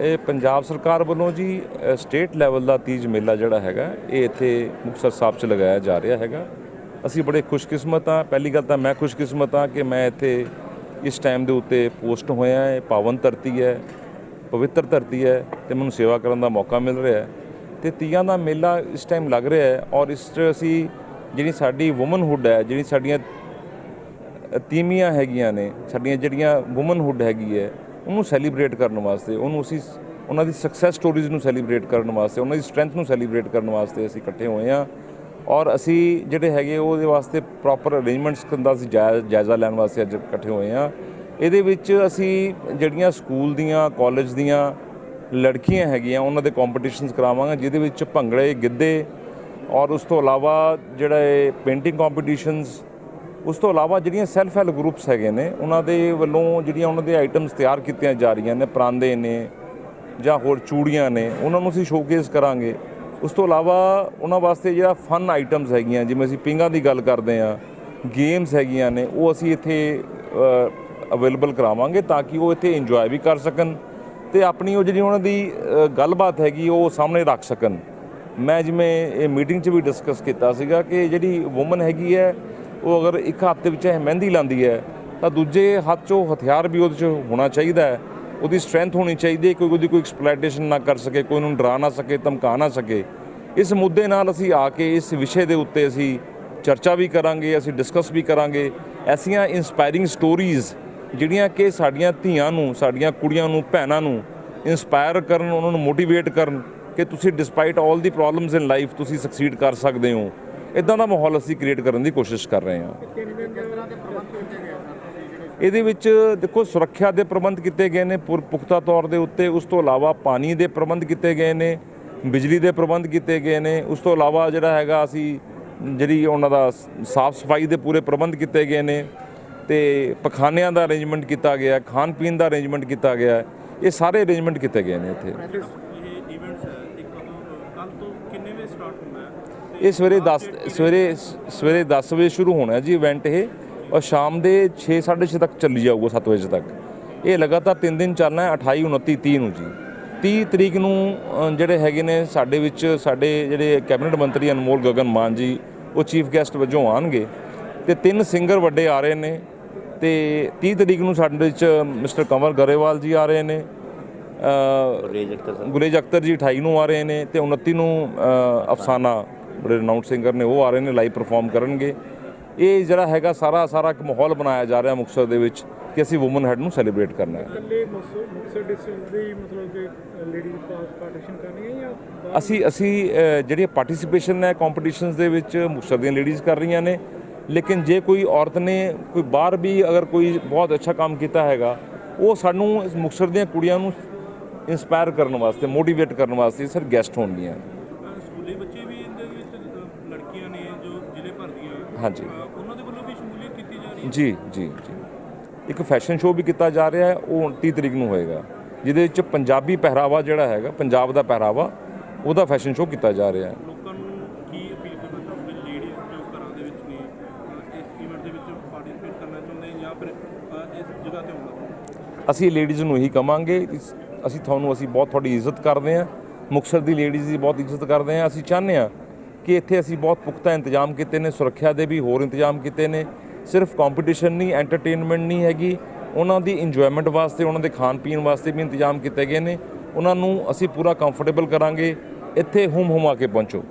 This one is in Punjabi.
ਇਹ ਪੰਜਾਬ ਸਰਕਾਰ ਵੱਲੋਂ ਜੀ ਸਟੇਟ ਲੈਵਲ ਦਾ ਤੀਜ ਮੇਲਾ ਜਿਹੜਾ ਹੈਗਾ, ਇਹ ਇੱਥੇ ਮੁਕਤਸਰ ਸਾਹਿਬ 'ਚ ਲਗਾਇਆ ਜਾ ਰਿਹਾ ਹੈਗਾ। ਅਸੀਂ ਬੜੇ ਖੁਸ਼ਕਿਸਮਤ ਹਾਂ। ਪਹਿਲੀ ਗੱਲ ਤਾਂ ਮੈਂ ਖੁਸ਼ਕਿਸਮਤ ਹਾਂ ਕਿ ਮੈਂ ਇੱਥੇ ਇਸ ਟਾਈਮ ਦੇ ਉੱਤੇ ਪੋਸਟ ਹੋਇਆ ਹੈ। ਪਾਵਨ ਧਰਤੀ ਹੈ, ਪਵਿੱਤਰ ਧਰਤੀ ਹੈ ਤੇ ਮੈਨੂੰ ਸੇਵਾ ਕਰਨ ਦਾ ਮੌਕਾ ਮਿਲ ਰਿਹਾ ਹੈ। ਤੇ ਤੀਆਂ ਦਾ ਮੇਲਾ ਇਸ ਟਾਈਮ ਲੱਗ ਰਿਹਾ ਹੈ ਔਰ ਇਸ 'ਚ ਅਸੀਂ ਜਿਹੜੀ ਸਾਡੀ ਔਮਨਹੁੱਡ ਹੈ, ਜਿਹੜੀ ਸਾਡੀਆਂ ਤੀਮੀਆਂ ਹੈਗੀਆਂ ਨੇ, ਸਾਡੀਆਂ ਜਿਹੜੀਆਂ ਔਮਨਹੁੱਡ ਹੈਗੀ ਹੈ ਉਹਨੂੰ ਸੈਲੀਬ੍ਰੇਟ ਕਰਨ ਵਾਸਤੇ, ਉਹਨੂੰ ਅਸੀਂ ਉਹਨਾਂ ਦੀ ਸਕਸੈਸ ਸਟੋਰੀਜ਼ ਨੂੰ ਸੈਲੀਬ੍ਰੇਟ ਕਰਨ ਵਾਸਤੇ, ਉਹਨਾਂ ਦੀ ਸਟਰੈਂਥ ਨੂੰ ਸੈਲੀਬ੍ਰੇਟ ਕਰਨ ਵਾਸਤੇ ਅਸੀਂ ਇਕੱਠੇ ਹੋਏ ਹਾਂ ਔਰ ਅਸੀਂ ਜਿਹੜੇ ਹੈਗੇ ਉਹਦੇ ਵਾਸਤੇ ਪ੍ਰੋਪਰ ਅਰੇਂਜਮੈਂਟਸ ਦਾ ਅਸੀਂ ਜਾਇ- ਜਾਇਜ਼ਾ ਲੈਣ ਵਾਸਤੇ ਅੱਜ ਇਕੱਠੇ ਹੋਏ ਹਾਂ। ਇਹਦੇ ਵਿੱਚ ਅਸੀਂ ਜਿਹੜੀਆਂ ਸਕੂਲ ਦੀਆਂ ਕਾਲਜ ਦੀਆਂ ਲੜਕੀਆਂ ਹੈਗੀਆਂ, ਉਹਨਾਂ ਦੇ ਕੰਪੀਟੀਸ਼ਨਸ ਕਰਾਵਾਂਗੇ, ਜਿਹਦੇ ਵਿੱਚ ਭੰਗੜੇ, ਗਿੱਧੇ ਔਰ ਉਸ ਤੋਂ ਇਲਾਵਾ ਜਿਹੜਾ ਇਹ ਪੇਂਟਿੰਗ ਕੰਪੀਟੀਸ਼ਨਸ ਉਸ ਤੋਂ ਇਲਾਵਾ ਜਿਹੜੀਆਂ ਸੈਲਫ ਹੈਲਪ ਗਰੁੱਪਸ ਹੈਗੇ ਨੇ, ਉਹਨਾਂ ਦੇ ਵੱਲੋਂ ਜਿਹੜੀਆਂ ਉਹਨਾਂ ਦੇ ਆਈਟਮਸ ਤਿਆਰ ਕੀਤੀਆਂ ਜਾ ਰਹੀਆਂ ਨੇ, ਪਰਾਂਦੇ ਨੇ ਜਾਂ ਹੋਰ ਚੂੜੀਆਂ ਨੇ, ਉਹਨਾਂ ਨੂੰ ਅਸੀਂ ਸ਼ੋਕੇਸ ਕਰਾਂਗੇ। ਉਸ ਤੋਂ ਇਲਾਵਾ ਉਹਨਾਂ ਵਾਸਤੇ ਜਿਹੜਾ ਫਨ ਆਈਟਮਸ ਹੈਗੀਆਂ, ਜਿਵੇਂ ਅਸੀਂ ਪਿੰਗਾਂ ਦੀ ਗੱਲ ਕਰਦੇ ਆ ਗੇਮਸ ਹੈਗੀਆਂ ਨੇ, ਉਹ ਅਸੀਂ ਇੱਥੇ ਅਵੇਲੇਬਲ ਕਰਾਵਾਂਗੇ ਤਾਂ ਕਿ ਉਹ ਇੱਥੇ ਇੰਜੋਏ ਵੀ ਕਰ ਸਕਣ ਤੇ ਆਪਣੀ ਉਹ ਜਿਹੜੀ ਉਹਨਾਂ ਦੀ ਗੱਲਬਾਤ ਹੈਗੀ, ਉਹ ਸਾਹਮਣੇ ਰੱਖ ਸਕਣ। ਮੈਂ ਜਿਵੇਂ ਇਹ ਮੀਟਿੰਗ 'ਚ ਵੀ ਡਿਸਕਸ ਕੀਤਾ ਸੀਗਾ ਕਿ ਜਿਹੜੀ ਔਮਨ ਹੈਗੀ ਹੈ ਉਹ ਅਗਰ ਇੱਕ ਹੱਥ ਦੇ ਵਿੱਚ ਇਹ ਮਹਿੰਦੀ ਲਾਂਦੀ ਹੈ, ਤਾਂ ਦੂਜੇ ਹੱਥ 'ਚੋਂ ਹਥਿਆਰ ਵੀ ਉਹਦੇ 'ਚ ਹੋਣਾ ਚਾਹੀਦਾ ਹੈ। ਉਹਦੀ ਸਟਰੈਂਥ ਹੋਣੀ ਚਾਹੀਦੀ ਹੈ ਕੋਈ ਉਹਦੀ ਕੋਈ ਐਕਸਪਲੋਇਟੇਸ਼ਨ ਨਾ ਕਰ ਸਕੇ, ਕੋਈ ਉਹਨੂੰ ਡਰਾ ਨਾ ਸਕੇ, ਧਮਕਾ ਨਾ ਸਕੇ। ਇਸ ਮੁੱਦੇ ਨਾਲ ਅਸੀਂ ਆ ਕੇ ਇਸ ਵਿਸ਼ੇ ਦੇ ਉੱਤੇ ਅਸੀਂ ਚਰਚਾ ਵੀ ਕਰਾਂਗੇ, ਅਸੀਂ ਡਿਸਕਸ ਵੀ ਕਰਾਂਗੇ। ਐਸੀਆਂ ਇਨਸਪਾਇਰਿੰਗ ਸਟੋਰੀਜ਼ ਜਿਹੜੀਆਂ ਕਿ ਸਾਡੀਆਂ ਧੀਆਂ ਨੂੰ, ਸਾਡੀਆਂ ਕੁੜੀਆਂ ਨੂੰ, ਭੈਣਾਂ ਨੂੰ ਇਨਸਪਾਇਰ ਕਰਨ, ਉਹਨਾਂ ਨੂੰ ਮੋਟੀਵੇਟ ਕਰਨ ਕਿ ਤੁਸੀਂ despite 올 the problems in life ਤੁਸੀਂ ਸਕਸੀਡ ਕਰ ਸਕਦੇ ਹੋ। ਇਦਾਂ ਦਾ ਮਾਹੌਲ ਅਸੀਂ ਕ੍ਰੀਏਟ ਕਰਨ ਦੀ ਕੋਸ਼ਿਸ਼ ਕਰ ਰਹੇ ਹਾਂ। ਇਹਦੇ ਵਿੱਚ ਦੇਖੋ, ਸੁਰੱਖਿਆ ਦੇ ਪ੍ਰਬੰਧ ਕੀਤੇ ਗਏ ਨੇ, ਪੁਰ- ਪੁਖਤਾ ਤੌਰ ਦੇ ਉੱਤੇ, ਉਸ ਤੋਂ ਇਲਾਵਾ ਪਾਣੀ ਦੇ ਪ੍ਰਬੰਧ ਕੀਤੇ ਗਏ ਨੇ, ਬਿਜਲੀ ਦੇ ਪ੍ਰਬੰਧ ਕੀਤੇ ਗਏ ਨੇ, ਉਸ ਤੋਂ ਇਲਾਵਾ ਜਿਹੜਾ ਹੈਗਾ ਅਸੀਂ, ਜਿਹੜੀ ਉਹਨਾਂ ਦਾ ਸਾਫ਼ ਸਫ਼ਾਈ ਦੇ ਪੂਰੇ ਪ੍ਰਬੰਧ ਕੀਤੇ ਗਏ ਨੇ, ਤੇ ਪਖਾਨਿਆਂ ਦਾ ਅਰੇਂਜਮੈਂਟ ਕੀਤਾ ਗਿਆ ਖਾਣ ਪੀਣ ਦਾ ਅਰੇਂਜਮੈਂਟ ਕੀਤਾ ਗਿਆ, ਇਹ ਸਾਰੇ ਅਰੇਂਜਮੈਂਟ ਕੀਤੇ ਗਏ ਨੇ ਇੱਥੇ ਇਹ ਇਵੈਂਟਸ ਹੈ ਇੱਕ ਕਦੋਂ ਕੱਲ ਤੋਂ ਕਿੰਨੇ ਵਜੇ ਸਟਾਰਟ ਹੁੰਦਾ ਹੈ? ਇਹ ਸਵੇਰੇ 10 ਸਵੇਰੇ ਸਵੇਰੇ 10 ਵਜੇ ਸ਼ੁਰੂ ਹੋਣਾ ਜੀ ਇਵੈਂਟ ਇਹ ਔਰ ਸ਼ਾਮ ਦੇ 6 6:30 ਤੱਕ ਚੱਲੀ ਜਾਊਗਾ 7 ਵਜੇ ਤੱਕ। ਇਹ ਲਗਾਤਾਰ 3 ਦਿਨ ਚੱਲਣਾ ਹੈ 28 29 30 ਨੂੰ ਜੀ। 30 ਤਰੀਕ ਨੂੰ ਜਿਹੜੇ ਹੈਗੇ ਨੇ ਸਾਡੇ ਵਿੱਚ ਸਾਡੇ ਜਿਹੜੇ ਕੈਬਨਿਟ ਮੰਤਰੀ ਅਨਮੋਲ ਗਗਨ ਮਾਨ ਜੀ ਉਹ ਚੀਫ ਗੈਸਟ ਵਜੋਂ ਆਣਗੇ ਤੇ ਤਿੰਨ ਸਿੰਗਰ ਵੱਡੇ ਆ ਰਹੇ ਨੇ ਤੇ 30 ਤਰੀਕ ਨੂੰ ਸਾਡੇ ਵਿੱਚ ਮਿਸਟਰ ਕੰਵਰ ਗਰੇਵਾਲ ਜੀ ਆ ਰਹੇ ਨੇ। ਗੁਰੇਜ ਅਖਤਰ ਜੀ 28 ਨੂੰ ਆ ਰਹੇ ਨੇ ਤੇ 29 ਨੂੰ ਅਫਸਾਨਾ ਬੜੇ ਰਿਨਾਊਂਡ ਸਿੰਗਰ ਨੇ ਉਹ ਆ ਰਹੇ ਨੇ ਲਾਈਵ ਪਰਫਾਰਮ ਕਰਨਗੇ। ਇਹ ਜਿਹੜਾ ਹੈਗਾ ਸਾਰਾ ਸਾਰਾ ਇੱਕ ਮਾਹੌਲ ਬਣਾਇਆ ਜਾ ਰਿਹਾ ਮੁਕਤਸਰ ਦੇ ਵਿੱਚ ਕਿ ਅਸੀਂ ਔਮਨ ਹੈਡ ਨੂੰ ਸੈਲੀਬ੍ਰੇਟ ਕਰਨਾ ਹੈ? ਅਸੀਂ ਅਸੀਂ ਜਿਹੜੀ ਪਾਰਟਿਸਿਪੇਸ਼ਨ ਹੈ ਕੰਪੀਟੀਸ਼ਨਸ ਦੇ ਵਿੱਚ ਮੁਕਤਸਰ ਦੀਆਂ ਲੇਡੀਜ਼ ਕਰ ਰਹੀਆਂ ਨੇ। ਲੇਕਿਨ ਜੇ ਕੋਈ ਔਰਤ ਨੇ ਕੋਈ ਬਾਹਰ ਵੀ ਅਗਰ ਕੋਈ ਬਹੁਤ ਅੱਛਾ ਕੰਮ ਕੀਤਾ ਹੈਗਾ ਉਹ ਸਾਨੂੰ ਇਸ ਮੁਕਤਸਰ ਦੀਆਂ ਕੁੜੀਆਂ ਨੂੰ ਇਨਸਪਾਇਰ ਕਰਨ ਵਾਸਤੇ ਮੋਟੀਵੇਟ ਕਰਨ ਵਾਸਤੇ ਸਰ ਗੈਸਟ ਹੋਣਗੀਆਂ। ਅਹ ਸਕੂਲੀ ਬੱਚੇ ਵੀ ਇਹਦੇ ਵਿੱਚ ਅਹ ਲੜਕੀਆਂ ਨੇ ਜੋ ਜ਼ਿਲ੍ਹੇ ਭਰ ਦੀਆਂ ਹਾਂਜੀ। ਅਹ ਉਹਨਾਂ ਦੇ ਵੱਲੋਂ ਵੀ ਸ਼ਮੂਲੀਅਤ ਕੀਤੀ ਜਾ ਰਹੀ ਹੈ? ਜੀ ਜੀ ਜੀ। ਇੱਕ ਫੈਸ਼ਨ ਸ਼ੋਅ ਵੀ ਕੀਤਾ ਜਾ ਰਿਹਾ ਹੈ ਉਹ 29 ਤਰੀਕ ਨੂੰ ਹੋਏਗਾ। ਜਿਹਦੇ ਵਿੱਚ ਪੰਜਾਬੀ ਪਹਿਰਾਵਾ ਜਿਹੜਾ ਹੈਗਾ ਪੰਜਾਬ ਦਾ ਪਹਿਰਾਵਾ ਉਹਦਾ ਫੈਸ਼ਨ ਸ਼ੋਅ ਕੀਤਾ ਜਾ ਰਿਹਾ ਹੈ। ਲੋਕਾਂ ਨੂੰ ਕੀ ਅਪੀਲ ਕਰਨਾ ਚਾਹੁੰਦੇ ਲੇਡੀਜ਼ ਜੋ ਘਰਾਂ ਦੇ ਵਿੱਚ ਨੇ ਅਹ ਇਸ ਇਵੈਂਟ ਦੇ ਵਿੱਚ ਪਾਰਟਿਸਿਪੇਟ ਕਰਨਾ ਚਾਹੁੰਦੇ ਜਾਂ ਫਿਰ ਅਹ ਇਸ ਜਗ੍ਹਾ ਤੇ ਆਉਣਾ ਚਾਹੁੰਦੇ? ਅਸੀਂ ਲੇਡੀਜ਼ ਨੂੰ ਇਹੀ ਕਵਾਂਗੇ ਅਸੀਂ ਤੁਹਾਨੂੰ, ਅਸੀਂ ਬਹੁਤ ਤੁਹਾਡੀ ਇੱਜ਼ਤ ਕਰਦੇ ਹਾਂ। ਮੁਕਤਸਰ ਦੀ ਲੇਡੀਜ਼ ਦੀ ਬਹੁਤ ਇੱਜ਼ਤ ਕਰਦੇ ਹਾਂ। ਅਸੀਂ ਚਾਹੁੰਦੇ ਹਾਂ ਕਿ ਇੱਥੇ ਅਸੀਂ ਬਹੁਤ ਪੁਖਤਾ ਇੰਤਜ਼ਾਮ ਕੀਤੇ ਨੇ, ਸੁਰੱਖਿਆ ਦੇ ਵੀ ਹੋਰ ਇੰਤਜ਼ਾਮ ਕੀਤੇ ਨੇ। ਸਿਰਫ ਕੰਪੀਟੀਸ਼ਨ ਨਹੀਂ ਐਂਟਰਟੇਨਮੈਂਟ ਨਹੀਂ ਹੈਗੀ। ਉਹਨਾਂ ਦੀ ਇੰਜੋਇਮੈਂਟ ਵਾਸਤੇ, ਉਹਨਾਂ ਦੇ ਖਾਣ ਪੀਣ ਵਾਸਤੇ ਵੀ ਇੰਤਜ਼ਾਮ ਕੀਤੇ ਗਏ ਨੇ। ਉਹਨਾਂ ਨੂੰ ਅਸੀਂ ਪੂਰਾ ਕੰਫਰਟੇਬਲ ਕਰਾਂਗੇ। ਇੱਥੇ ਹੁਮ ਹੁਮਾ ਕੇ ਪਹੁੰਚੋ।